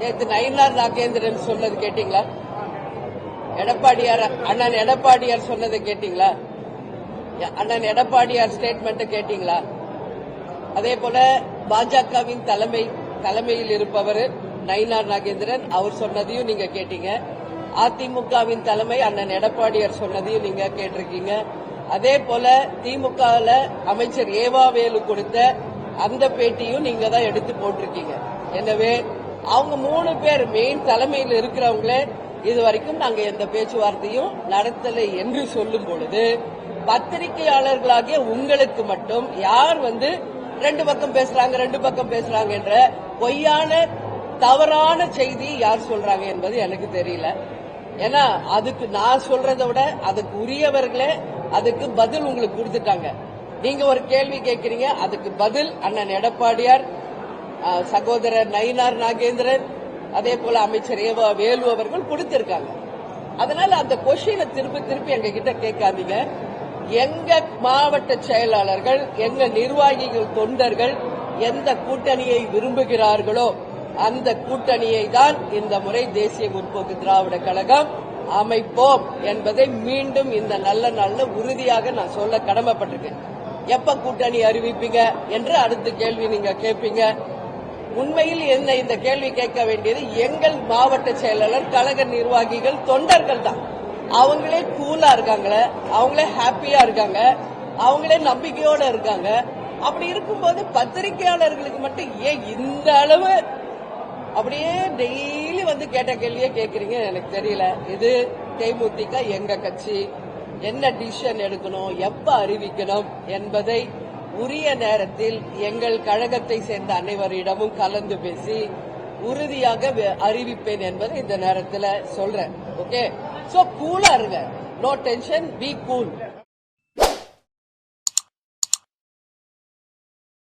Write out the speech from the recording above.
நேற்று நயினார் நாகேந்திரன் சொன்னது கேட்டீங்களா? எடப்பாடியார் அண்ணன் எடப்பாடியார் சொன்னதை கேட்டீங்களா? அண்ணன் எடப்பாடியார் ஸ்டேட்மெண்ட் கேட்டீங்களா? அதே போல பாஜகவின் தலைமை தலைமையில் இருப்பவர் நயினார் நாகேந்திரன் அவர் சொன்னதையும் நீங்க கேட்டீங்க. அதிமுகவின் தலைமை அண்ணன் எடப்பாடியார் சொன்னதையும் நீங்க கேட்டிருக்கீங்க. அதே போல திமுகவில் அமைச்சர் ஏவாவேலு கொடுத்த அந்த பேட்டியும் நீங்க தான் எடுத்து போட்டிருக்கீங்க. எனவே அவங்க மூணு பேர் மெயின் தலைமையில் இருக்கிறவங்களே இது வரைக்கும் நாங்க எந்த பேச்சுவார்த்தையும் நடத்தலை என்று சொல்லும் பொழுது பத்திரிகையாளர்களாகிய உங்களுக்கு மட்டும் யார் வந்து ரெண்டு பக்கம் பேசுறாங்க ரெண்டு பக்கம் பேசுறாங்க என்ற பொய்யான தவறான செய்தி யார் சொல்றாங்க என்பது எனக்கு தெரியல. ஏன்னா அதுக்கு நான் சொல்றதை விட அதுக்கு உரியவர்களே அதுக்கு பதில் உங்களுக்கு கொடுத்துட்டாங்க. நீங்க ஒரு கேள்வி கேட்கறீங்க அதுக்கு பதில் அண்ணன் எடப்பாடியார் சகோதரர் நயினார் நாகேந்திரன் அதே போல அமைச்சர் ஏவா வேலு அவர்கள் கொடுத்திருக்காங்க. அதனால அந்த கொஸ்டினை திருப்பி திருப்பி எங்க கிட்ட கேட்காதீங்க. எங்க மாவட்ட செயலாளர்கள் எங்க நிர்வாகிகள் தொண்டர்கள் எந்த கூட்டணியை விரும்புகிறார்களோ அந்த கூட்டணியை தான் இந்த முறை தேசிய முற்போக்கு திராவிட கழகம் அமைப்போம் என்பதை மீண்டும் இந்த நல்ல நாள்ல உறுதியாக நான் சொல்ல கடமைப்பட்டிருக்கேன். எப்ப கூட்டணி அறிவிப்பீங்க என்று அடுத்த கேள்வி நீங்க கேட்பீங்க. உண்மையில் என்ன இந்த கேள்வி கேட்க வேண்டியது? எங்கள் மாவட்ட செயலாளர் கழக நிர்வாகிகள் தொண்டர்கள் தான். அவங்களே கூலா இருக்காங்களே அவங்களே ஹாப்பியா இருக்காங்க அவங்களே நம்பிக்கையோட இருக்காங்க. அப்படி இருக்கும்போது பத்திரிகையாளர்களுக்கு மட்டும் ஏன் இந்த அளவு அப்படியே டெய்லி வந்து கேட்ட கேள்வியே கேக்குறீங்க எனக்கு தெரியல. இது தேமுதிக எங்க கட்சி என்ன டிசிஷன் எடுக்கணும் எப்ப அறிவிக்கணும் என்பதை உரிய நேரத்தில் எங்கள் கழகத்தை சேர்ந்த அனைவரிடமும் கலந்து பேசி உறுதியாக அறிவிப்பேன் என்பதை இந்த நேரத்தில் சொல்றேன். ஓகே சோ கூலா இருங்க. No tension be cool